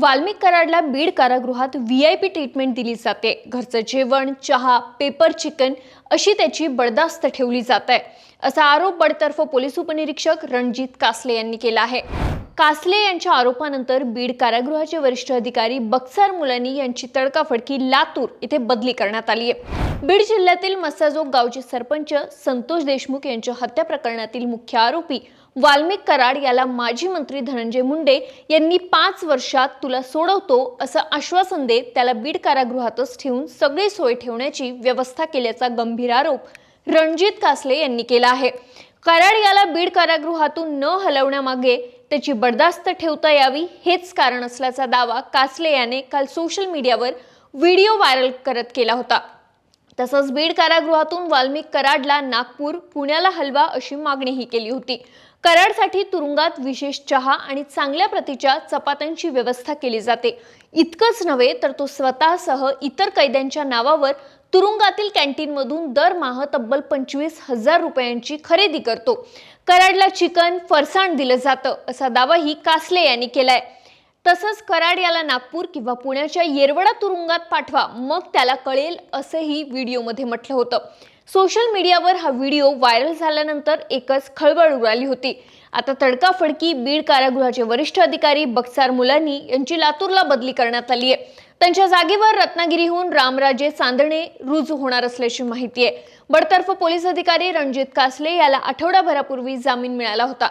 वाल्मिक कराडला बीड कारागृहात V I P treatment दिली जाते. घरचं जेवण चहा पेपर चिकन अशी त्याची बडदास्त ठेवली जात आहे. असा आरोप बडतर्फ पोलीस उपनिरीक्षक रणजित कासले यांनी केला आहे. कासले यांच्या आरोपानंतर बीड कारागृहाचे वरिष्ठ अधिकारी बक्सार मुलानी यांची तडकाफडकी लातूर इथे बदली करण्यात आली आहे. बीड जिल्ह्यातील मस्साजोग गावचे सरपंच संतोष देशमुख यांच्या हत्या प्रकरणातील मुख्य आरोपी वाल्मिक कराड याला माजी मंत्री धनंजय मुंडे यांनी पाच वर्षात तुला सोडवतो असं आश्वासन देत त्याला बीड कारागृहातच ठेवून सगळी सोय ठेवण्याची व्यवस्था केल्याचा गंभीर आरोप रणजित कासले यांनी केला आहे. कराड याला बीड कारागृहातून न हलवण्यामागे त्याची बर्दास्त ठेवता यावी हेच कारण असल्याचा दावा कासले याने काल सोशल मीडियावर व्हिडिओ व्हायरल करत केला होता. तसंच बीड कारागृहातून वाल्मिक कराडला नागपूर पुण्याला हलवा अशी मागणीही केली होती. कराडसाठी तुरुंगात विशेष चहा आणि चांगल्या प्रतीच्या चपात्यांची व्यवस्था केली जाते. इतकंच नव्हे तर तो स्वतःसह इतर कैद्यांच्या नावावर तुरुंगातील कॅन्टीनमधून दरमहा तब्बल पंचवीस हजार रुपयांची खरेदी करतो. कराडला चिकन फरसाण दिलं जातं असा दावाही कासले यांनी केलाय. तसंच कराड याला नागपूर किंवा पुण्याच्या येरवडा तुरुंगात पाठवा मग त्याला कळेल असंही व्हिडिओमध्ये म्हटलं होतं. सोशल मीडियावर हा व्हिडिओ व्हायरल झाल्यानंतर एकच खळबळ उडाली होती. आता तडकाफडकी बीड कारागृहाचे वरिष्ठ अधिकारी बक्सार मुलानी यांची लातूरला बदली करण्यात आली आहे. त्यांच्या जागेवर रत्नागिरीहून रामराजे चांदणे रुजू होणार असल्याची माहिती आहे. बडतर्फ पोलीस अधिकारी रणजित कासले याला आठवडाभरापूर्वी जामीन मिळाला होता.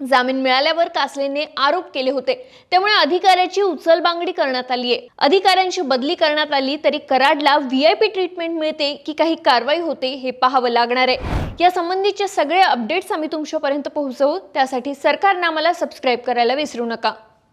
जामीन मिळाल्यावर कासलेने आरोप केले होते. त्यामुळे अधिकाऱ्याची उचलबांगडी करण्यात आली आहे अधिकाऱ्यांची बदली करण्यात आली तरी कराडला व्ही आय पी ट्रीटमेंट मिळते की काही कारवाई होते हे पाहावं लागणार आहे. या संबंधीचे सगळे अपडेट्स आम्ही तुमच्यापर्यंत पोहोचवू. त्यासाठी सरकारने आम्हाला सबस्क्राईब करायला विसरू नका.